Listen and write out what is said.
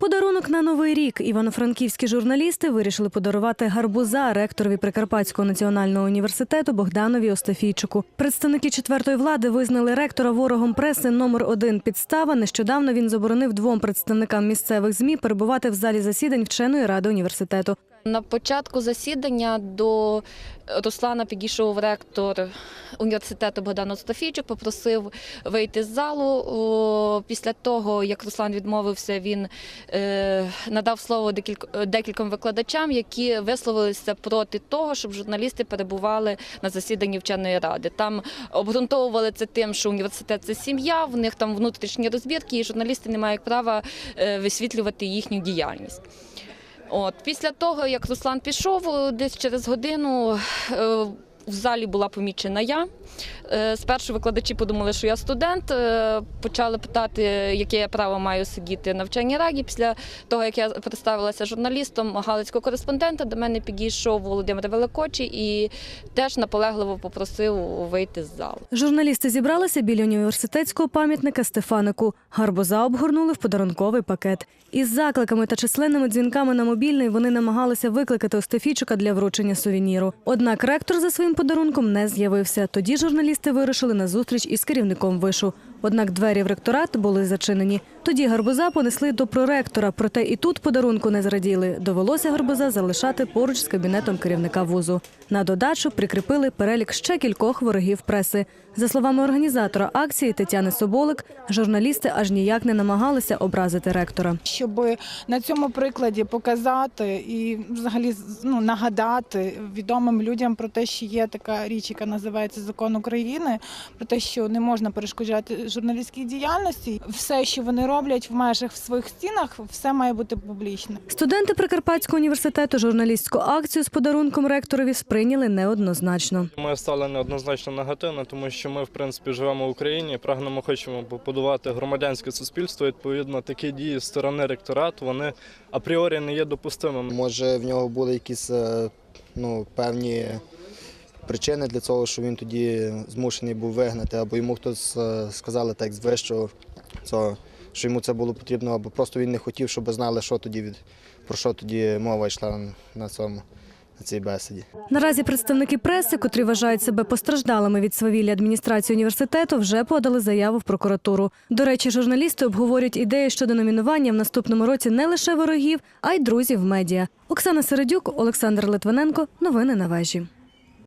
Подарунок на новий рік івано-франківські журналісти вирішили подарувати гарбуза ректорові Прикарпатського національного університету Богданові Остафійчуку. Представники четвертої влади визнали ректора ворогом преси номер один підстава. Нещодавно він заборонив двом представникам місцевих змі перебувати в залі засідань вченої ради університету. На початку засідання до Руслана підійшов ректор університету Богдан Остафійчук, попросив вийти з залу. Після того, як Руслан відмовився, він е, надав слово декільком викладачам, які висловилися проти того, щоб журналісти перебували на засіданні вченої ради. Там обґрунтовували це тим, що університет це сім'я, в них там внутрішні розбірки, і журналісти не мають права е, висвітлювати їхню діяльність. От після того, як Руслан пішов, е, десь через годину е, в залі була помічена я. Е, Спершу викладачі подумали, що я студент. е, Почали питати, яке я право маю сидіти на вченій раді. Після того, як я представилася журналістом галицького кореспондента, до мене підійшов Володимир Великочі і теж наполегливо попросив вийти з залу. Журналісти зібралися біля університетського пам'ятника Стефанику. Гарбуза обгорнули в подарунковий пакет. Із закликами та численними дзвінками на мобільний вони намагалися викликати Остафійчука для вручення сувеніру. Однак ректор за своїм подарунком не з'явився. Тоді журналісти вирушили на зустріч із керівником вишу. Однак двері в ректорат були зачинені. Тоді гарбуза понесли до проректора, проте і тут подарунку не зраділи. Довелося гарбуза залишати поруч з кабінетом керівника вузу. На додачу прикріпили перелік ще кількох ворогів преси. За словами організатора акції Тетяни Соболик, журналісти аж ніяк не намагалися образити ректора. щоб на цьому прикладі показати і взагалі ну, нагадати відомим людям про те, що є така річ, яка називається закон України, про те, що не можна перешкоджати журналістській діяльності. Все, що вони роблять в межах в своїх стінах, все має бути публічне. Студенти Прикарпатського університету журналістську акцію з подарунком ректорові сприйняли неоднозначно. Ми стали неоднозначно негативно, тому що ми, в принципі, живемо в Україні, прагнемо, хочемо побудувати громадянське суспільство. Відповідно, такі дії з сторони ректорату вони апріорі не є допустимими. Може, в нього були якісь е, ну, певні причини для цього, що він тоді змушений був вигнати, або йому хтось е, сказали так з що йому це було потрібно, або просто він не хотів, щоб знали, що тоді від про що тоді мова йшла на цьому на цій бесіді. Наразі представники преси, котрі вважають себе постраждалими від свавілля адміністрації університету, вже подали заяву в прокуратуру. До речі, журналісти обговорюють ідеї щодо номінування в наступному році не лише ворогів, а й друзів медіа. Оксана Середюк, Олександр Литвиненко. Новини на вежі.